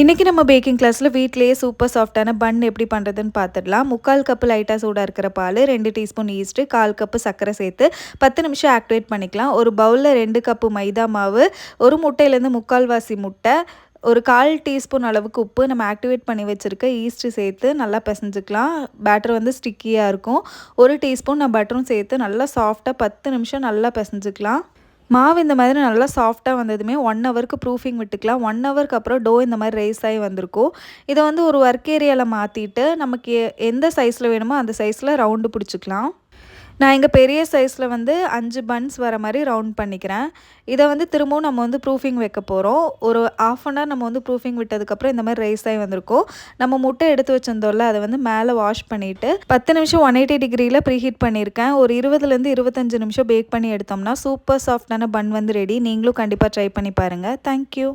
இன்றைக்கி நம்ம பேக்கிங் கிளாஸில் வீட்டிலேயே சூப்பர் சாஃப்டான பன் எப்படி பண்ணுறதுன்னு பார்த்துடலாம் முக்கால் கப்பு லைட்டாக சூடாக இருக்கிற பால் ரெண்டு டீஸ்பூன் ஈஸ்ட்டு கால் கப்பு சர்க்கரை சேர்த்து பத்து நிமிஷம் ஆக்டிவேட் பண்ணிக்கலாம். ஒரு பவுலில் ரெண்டு கப்பு மைதா மாவு ஒரு முட்டையிலேருந்து முக்கால்வாசி முட்டை ஒரு கால் டீஸ்பூன் அளவுக்கு உப்பு நம்ம ஆக்டிவேட் பண்ணி வச்சுருக்க ஈஸ்ட்டு சேர்த்து நல்லா பிசைஞ்சுக்கலாம். பேட்டர் வந்து ஸ்டிக்கியாக இருக்கும். ஒரு டீஸ்பூன் நான் பட்டரும் சேர்த்து நல்லா சாஃப்டாக பத்து நிமிஷம் நல்லா பிசைஞ்சுக்கலாம். மாவு இந்த மாதிரி நல்லா சாஃப்டாக வந்ததுமே ஒன் ஹவருக்கு ப்ரூஃபிங் விட்டுக்கலாம். ஒன் ஹவருக்கு அப்புறம் டோ இந்த மாதிரி ரைஸ் ஆகி வந்திருக்கும். இதை வந்து ஒரு ஒர்க் ஏரியாவில் மாற்றிட்டு நமக்கு எந்த சைஸில் வேணுமோ அந்த சைஸில் ரவுண்டு பிடிச்சிக்கலாம். நான் இங்கே பெரிய சைஸில் வந்து அஞ்சு பன்ஸ் வர மாதிரி ரவுண்ட் பண்ணிக்கிறேன். இதை வந்து திரும்பவும் நம்ம வந்து ப்ரூஃபிங் வைக்க போகிறோம் ஒரு ஆஃப் அன் ஹவர் நம்ம வந்து ப்ரூஃபிங் விட்டதுக்கப்புறம் இந்த மாதிரி ரைஸ் ஆகி வந்திருக்கோம். நம்ம முட்டை எடுத்து வச்சிருந்தோம்ல அதை வந்து மேலே வாஷ் பண்ணிவிட்டு பத்து நிமிஷம் ஒன் எயிட்டி டிகிரியில் ப்ரீஹீட் பண்ணியிருக்கேன். ஒரு இருபதுலேருந்து இருபத்தஞ்சு நிமிஷம் பேக் பண்ணி எடுத்தோம்னா சூப்பர் சாஃப்டான பன் வந்து ரெடி நீங்களும் கண்டிப்பாக ட்ரை பண்ணி பாருங்கள் தேங்க்யூ